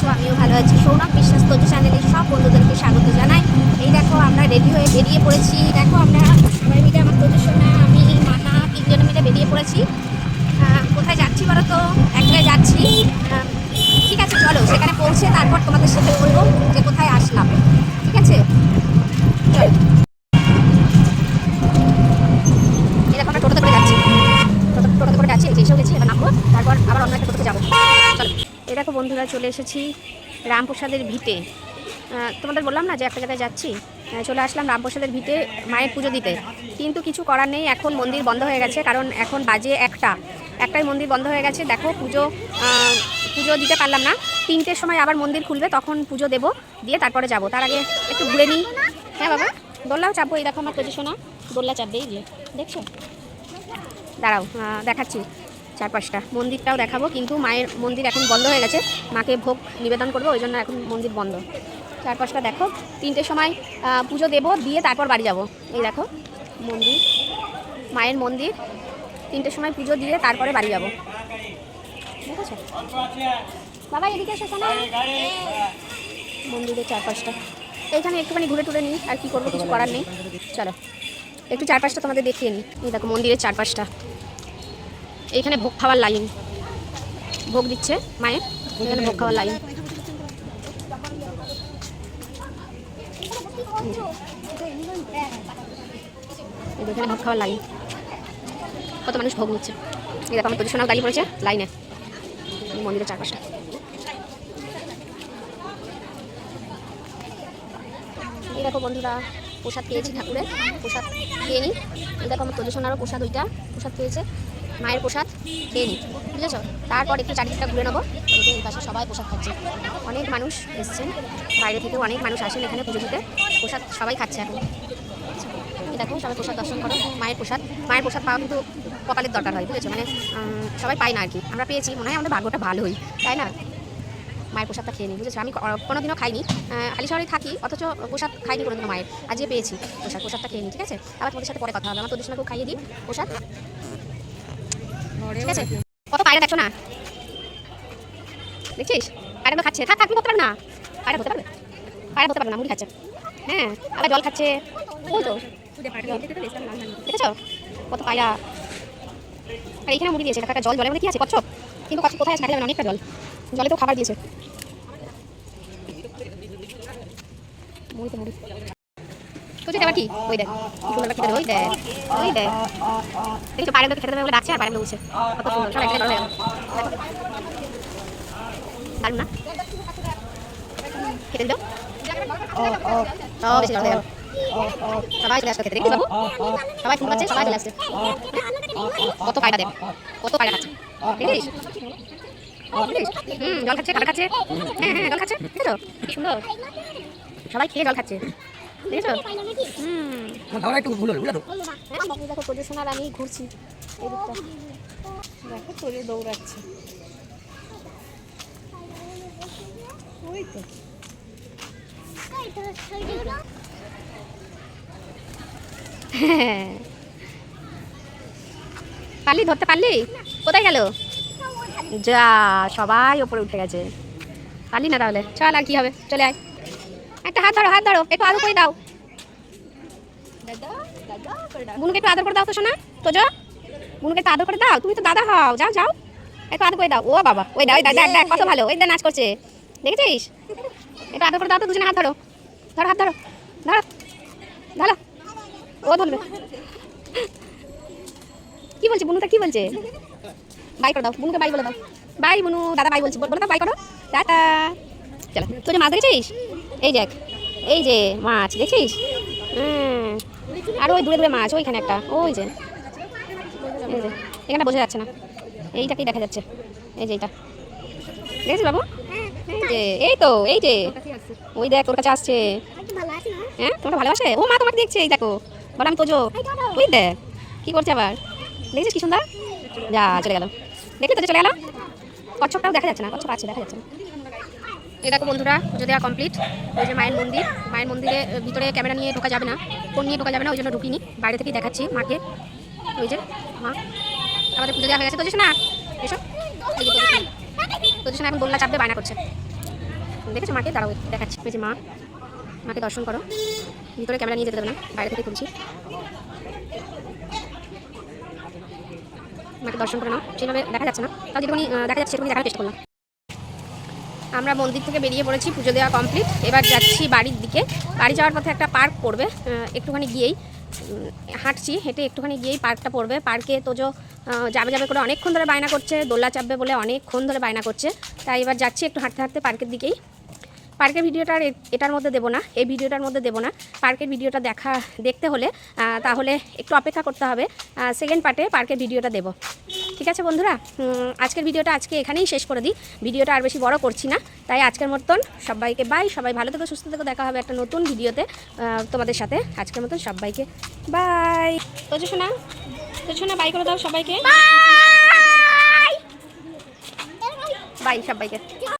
আছো, আমিও ভালো আছি। সৌনক বিশ্বাস তজু চ্যানেলে সব বন্ধুদেরকে স্বাগত জানাই। এই দেখো, আমরা রেডি হয়ে বেরিয়ে পড়েছি। দেখো, আমরা সবাই মিলে, আমার তজু সোনা, আমি মানা তিনজনে মিলে বেরিয়ে পড়েছি। কোথায় যাচ্ছি বলো তো? এক জায়গায় যাচ্ছি। ঠিক আছে, চলো, সেখানে পৌঁছে তারপর তোমাদের সাথে বলব যে কোথায় আসলাম। ঠিক আছে? চলো এই দেখো আমরা টোটোতে করে যাচ্ছি টোটো টোটোতে করে যাচ্ছি এই যে এসেও গেছি এবার নামবো তারপর আবার অন্য একটা টোটোতে যাব চলো এই দেখো বন্ধুরা, চলে এসেছি রামপ্রসাদের ভিটে। তোমাদের বললাম না যে একটা জায়গায় যাচ্ছি? চলে আসলাম রামপ্রসাদের ভিটে মায়ের পুজো দিতে। কিন্তু কিছু করার নেই, এখন মন্দির বন্ধ হয়ে গেছে, কারণ এখন বাজে একটা। একটাই মন্দির বন্ধ হয়ে গেছে, দেখো পুজো পুজো দিতে পারলাম না। তিনটের সময় আবার মন্দির খুলবে, তখন পুজো দেবো, দিয়ে তারপরে যাব। তার আগে একটু ঘুরে নিই। হ্যাঁ বাবা দোল্লাও চাপবো, এই দেখো আমার পজিশনা দোল্লা চাপবে এই যে দেখছ? দাঁড়াও দেখাচ্ছি। চারপাশটা। মন্দিরটাও দেখাবো, কিন্তু মায়ের মন্দির এখন বন্ধ হয়ে গেছে। মাকে ভোগ নিবেদন করব, ওই জন্য এখন মন্দির বন্ধ। চারপাশটা দেখো, তিনটের সময় পুজো দেবো, দিয়ে তারপর বাড়ি যাব। এই দেখো, মন্দির, মায়ের মন্দির, তিনটের সময় পুজো দিয়ে তারপরে বাড়ি যাব। দেখেছ? বাবা, এদিকে এসো মন্দিরের চারপাশটা। এইখানে একটুখানি ঘুরে টুরে নিই, আর কি করব কিছু করার নেই। চলো, একটু চারপাশটা তোমাদের দেখিয়ে নিই। এই দেখো, মন্দিরের চারপাশটা। এইখানে ভোগ খাওয়ার লাইন। ভোগ দিচ্ছে মায়ের, এখানে ভোগ খাওয়ার লাইন। এখানে ভোগ খাওয়ার লাইন। কত মানুষ ভোগ নিচ্ছে। এই দেখো, আমার পজিশনাল দাঁড়িয়ে পড়েছে লাইনে। মন্দিরের চারপাশটা। এই দেখো বন্ধুরা, প্রসাদ পেয়েছি ঠাকুরের। প্রসাদ খেয়ে নিই এই দেখো, আমার পজিশনারও প্রসাদ ওইটা প্রসাদ পেয়েছে। মায়ের প্রসাদ খেয়ে নিই, বুঝেছ? তারপর একটু চারিদিকটা ঘুরে নেব এই এই পাশে সবাই প্রসাদ খাচ্ছে। অনেক মানুষ এসছেন, বাইরে থেকে অনেক মানুষ আসেন এখানে পুজো দিতে, প্রসাদ সবাই খাচ্ছে এখন। দেখো, সবাই প্রসাদ দর্শন করো, মায়ের প্রসাদ। মায়ের প্রসাদ পাওয়া কিন্তু কপালের দরকার হয়, বুঝেছ? মানে সবাই পায় না আর কি। আমরা পেয়েছি, মনে হয় আমাদের ভাগ্যটা ভালোই, তাই না? মায়ের প্রসাদটা খেয়ে নিই, বুঝেছ? আমি কোনোদিনও খাইনি আলি শহরে থাকি, অথচ প্রসাদ খাইনি কোনোদিনও মায়ের। আজকে পেয়েছি প্রসাদ, প্রসাদটা খেয়ে নিই, ঠিক আছে? আবার তোমাদের সাথে পরে কথা হবে, আমার তোদের সঙ্গে খাইয়ে দিই, প্রসাদ। ঠিক আছে? কত পায়রা দেখো না। দেখছিস? পায়রা তো খাচ্ছে। থাক থাক তুমি করতে পারবে না। পায়রা ধরতে পারবে? পায়রা ধরতে পারবে না মুড়ি খাচ্ছে। হ্যাঁ আবার জল খাচ্ছে। ওই তো। দেখেছ? কত পায়রা। আর, এখানে মুড়ি দিয়েছে। একটা জল জলের মধ্যে কি আছে? কচ্ছপ। কিন্তু কচ্ছপ কোথায় আছে? দেখা অনেকটা জল। জলে তো খাবার দিয়েছে। মুড়ি তো মুড়ি। তো যেটা আবার কি? ওই দেখ কি সুন্দর দেবে, ওই দেখ ওই দেখ। খেতে দেবে বলে আর পায়রাগুলো উঠছে কত সুন্দর সব হয়ে খেতে দিল? ও বেশি জড়ো গেল। সবাই চলে আসছে দেখছিস বাবু সবাই ফোন সবাই চলে কত পায়রা দেখ কত পায়রা হুম জল খাচ্ছে খাবার খাচ্ছে। হ্যাঁ হ্যাঁ জল খাচ্ছে। দেখেছ? কি সুন্দর। সবাই খেয়ে জল খাচ্ছে। দেখেছ? হুম। ধাওয়া একটু ভুল হলো বুঝলো দেখো পজিশন আমি ঘুরছি। এই দিকটা দেখো চলে দৌড়াচ্ছে। ওই তো। হ্যাঁ। পারলি ধরতে পারলি? কোথায় গেল? যা সবাই ওপরে উঠে গেছে। পারলি না তাহলে? চল আর কি হবে চলে আয়। একটা হাত ধরো হাত ধরো। একটু আদর করে দাও। বুনুকে একটু আদর করে দাও তো শোনা তো যা বুনুকে একটু আদর করে দাও। তুমি তো দাদা হও যাও যাও। একটু আদর করে দাও। ও বাবা ওই দাও ওই দেখ কত ভালো। ওই দা নাচ করছে। দেখেছিস? একটু আদর করে দাও তো দুজনে হাত ধরো। ধরো হাত ধরো। ধরো। ধরো। ও ধরবে। কি বলছে বুনুটা কি বলছে? বাই করে দাও। বুনুকে বাই বলে দাও। বাই বুনু। দাদা বাই বলছে। বলে দাও বাই করো। টাটা চলো। যে মাছ দেখেছিস এই দেখ, এই যে মাছ দেখছিস আর ওই দূরে দূরে মাছ, ওইখানে একটা, ওই যে এখানে বোঝা যাচ্ছে না, এইটাকেই দেখা যাচ্ছে, এই যে এইটা, দেখেছিস বাবু? এই যে, এই তো, এই যে, ওই দেখ, তোর কাছে আসছে হ্যাঁ তোমাকে ভালোবাসে? ও মা তোমাকে দেখছে, এই দেখো, বলো আমি তোজো ওই দেখ, কী করছে আবার দেখেছিস কি সুন্দর? যা, চলে গেল, দেখলি তো চলে গেল? কচ্ছপটাও দেখা যাচ্ছে না, কচ্ছপ আছে, দেখা যাচ্ছে না। দেখো বন্ধুরা যদি আর কমপ্লিট ওই যে মায়ের মন্দির। মায়ের মন্দিরে ভিতরে ক্যামেরা নিয়ে ঢোকা যাবে না ফোন নিয়ে ঢোকা যাবে না, ওই জন্য ঢুকিনি, বাইরে থেকেই দেখাচ্ছি মাকে। ওই যে, মা, আমাদের পুজো দেওয়া হয়ে গেছে। না এসো। তোদের এখন দোলনা চাপবে, বায়না করছে। দেখেছ মাকে? দাঁড়াও দেখাচ্ছি। এই যে মা, মাকে দর্শন করো। ভিতরে ক্যামেরা নিয়ে যেতে দেবে না, বাইরে থেকে খুলছি মাকে দর্শন করে নাও। সেভাবে দেখা যাচ্ছে না। তাও যেটুকুনি দেখা যাচ্ছে, সেটুকুনি দেখার চেষ্টা করলাম। আমরা মন্দির থেকে বেরিয়ে পড়েছি, পুজো দেওয়া কমপ্লিট এবার যাচ্ছি বাড়ির দিকে। বাড়ি যাওয়ার পথে একটা পার্ক পড়বে একটুখানি গিয়েই হাঁটছি, হেঁটে একটুখানি গিয়েই পার্কটা পড়বে। পার্কে তোজো যাবে যাবে করে অনেকক্ষণ ধরে বায়না করছে দোল্লা চাপবে বলে অনেকক্ষণ ধরে বায়না করছে। তাই এবার যাচ্ছি একটু হাঁটতে হাঁটতে পার্কের দিকেই। পার্কের ভিডিওটা আর এটার মধ্যে দেবো না এই ভিডিওটার মধ্যে দেবো না। পার্কের ভিডিওটা দেখা দেখতে হলে তাহলে একটু অপেক্ষা করতে হবে। সেকেন্ড পার্টে পার্কের ভিডিওটা দেবো। ঠিক আছে বন্ধুরা? আজকের ভিডিওটা আজকে এখানেই শেষ করে দিই। ভিডিওটা আর বেশি বড় করছি না। তাই আজকের মতন সবাইকে বাই সবাই ভালো থেকো সুস্থ থেকো। দেখা হবে একটা নতুন ভিডিওতে তোমাদের সাথে আজকের মতন সবাইকে। বাই তোজো শোনা তোজো শোনা বাই করে দাও সবাইকে। বাই সবাইকে।